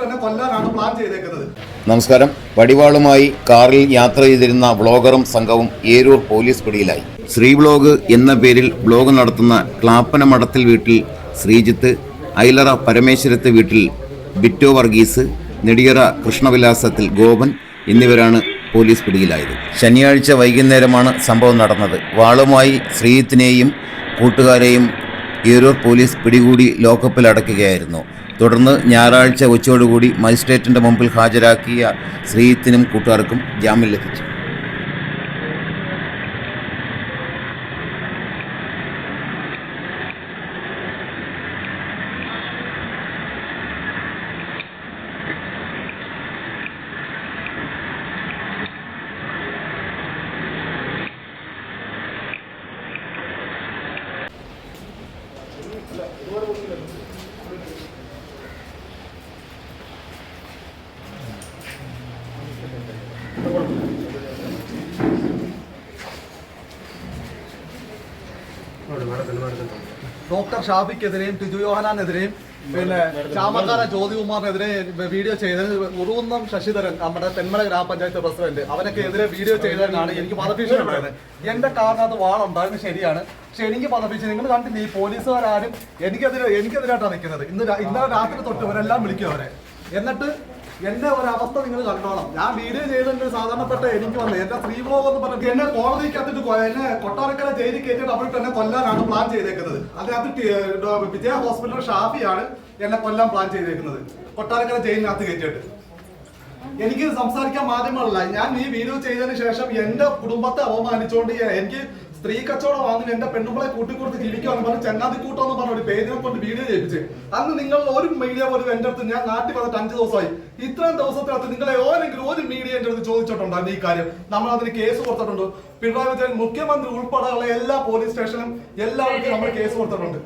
തന്നെ പ്ലാൻ നമസ്കാരം. വടിവാളുമായി കാറിൽ യാത്ര ചെയ്തിരുന്ന വ്ളോഗറും സംഘവും ഏരൂർ പോലീസ് പിടിയിലായി. ശ്രീ ബ്ലോഗ് എന്ന പേരിൽ ബ്ലോഗ് നടത്തുന്ന ക്ലാപ്പന മഠത്തിൽ വീട്ടിൽ ശ്രീജിത്ത് ഐലറ പരമേശ്വരത്ത് വീട്ടിൽ ബിറ്റോ വർഗീസ് നെടിയറ കൃഷ്ണവിലാസത്തിൽ ഗോപൻ എന്നിവരാണ് പോലീസ് പിടിയിലായത്. ശനിയാഴ്ച വൈകുന്നേരമാണ് സംഭവം നടന്നത്. വാളുമായി ശ്രീജിത്തിനെയും കൂട്ടുകാരെയും ഏരൂർ പോലീസ് പിടികൂടി ലോക്കപ്പിൽ അടക്കുകയായിരുന്നു തുടർന്ന് ഞായറാഴ്ച ഉച്ചയോടുകൂടി മജിസ്ട്രേറ്റിന്റെ മുമ്പിൽ ഹാജരാക്കിയ ശ്രീത്തിനും കൂട്ടുകാർക്കും ജാമ്യം ലഭിച്ചു. ഡോക്ടർ ഷാഫിക്കെതിരെയും ടിജു യോഹനാനെതിരെയും പിന്നെ ചാമക്കാര ജ്യോതികുമാറിനെതിരെ വീഡിയോ ചെയ്ത് ഉറുവുന്നം ശശിധരൻ നമ്മുടെ തെന്മല ഗ്രാമപഞ്ചായത്ത് പ്രസിഡന്റ് അവനൊക്കെ എതിരെ വീഡിയോ ചെയ്തതിനാണ് എനിക്ക് പദഭീഷണി ഉണ്ടായത് എന്റെ കാറിനകത്ത് വാളുണ്ടായിരുന്നു ശരിയാണ്. പക്ഷെ എനിക്ക് പദഭീഷണി നിങ്ങൾ കണ്ടില്ല ഈ പോലീസുകാരും എനിക്കെതിരെ എനിക്കെതിരായിട്ടാണ് നിൽക്കുന്നത്. ഇന്ന് ഇന്നലെ രാത്രി തൊട്ട് ഇവരെല്ലാം വിളിക്കും അവരെ. എന്നിട്ട് എന്റെ ഒരു അവസ്ഥ നിങ്ങൾ കണ്ടോളാം. ഞാൻ വീഡിയോ ചെയ്തിട്ട് സാധാരണപ്പെട്ട എനിക്ക് വന്നത് എന്റെ സ്ത്രീ ബ്ലോഗ് എന്ന് പറഞ്ഞിട്ട് എന്നെ കോടതിക്കകത്തിട്ട് എന്നെ കൊട്ടാരക്കര ജയിലിൽ കയറ്റിയിട്ട് അവിടെ എന്നെ കൊല്ലാനാണ് പ്ലാൻ ചെയ്തേക്കുന്നത്. അതിനകത്ത് വിജയ ഹോസ്പിറ്റൽ ഷാഫിയാണ് എന്നെ കൊല്ലാൻ പ്ലാൻ ചെയ്തേക്കുന്നത്. കൊട്ടാരക്കര ജയിലിനകത്ത് കയറ്റിയിട്ട്. എനിക്ക് സംസാരിക്കാൻ മാധ്യമങ്ങളല്ല ഞാൻ ഈ വീഡിയോ ചെയ്തതിന് ശേഷം എന്റെ കുടുംബത്തെ അപമാനിച്ചുകൊണ്ട് എനിക്ക് സ്ത്രീ കച്ചവടം വാങ്ങി എന്റെ പെണ്ണുമ്പളെ കൂട്ടിക്കൊടുത്ത് ജീവിക്കാന്ന് പറഞ്ഞ് ചങ്ങാതി എന്ന് പറഞ്ഞ ഒരു പേജിനെ കൊണ്ട് വീഡിയോ ചെയ്യിപ്പിച്ച്. അന്ന് നിങ്ങൾ ഒരു മീഡിയ പോലും എന്റെ അടുത്ത് ഞാൻ നാട്ടിൽ വന്നിട്ട് അഞ്ച് ദിവസമായി. ഇത്രയും ദിവസത്തിനകത്ത് നിങ്ങളെ ഓരെങ്കിലും ഒരു മീഡിയ എന്റെ അടുത്ത് ചോദിച്ചിട്ടുണ്ടോ ഈ കാര്യം. നമ്മൾ അതിന് കേസ് കൊടുത്തിട്ടുണ്ട്. പിണറായി വിജയൻ മുഖ്യമന്ത്രി ഉൾപ്പെടെയുള്ള എല്ലാ പോലീസ് സ്റ്റേഷനും എല്ലാവർക്കും നമ്മൾ കേസ് കൊടുത്തിട്ടുണ്ട്.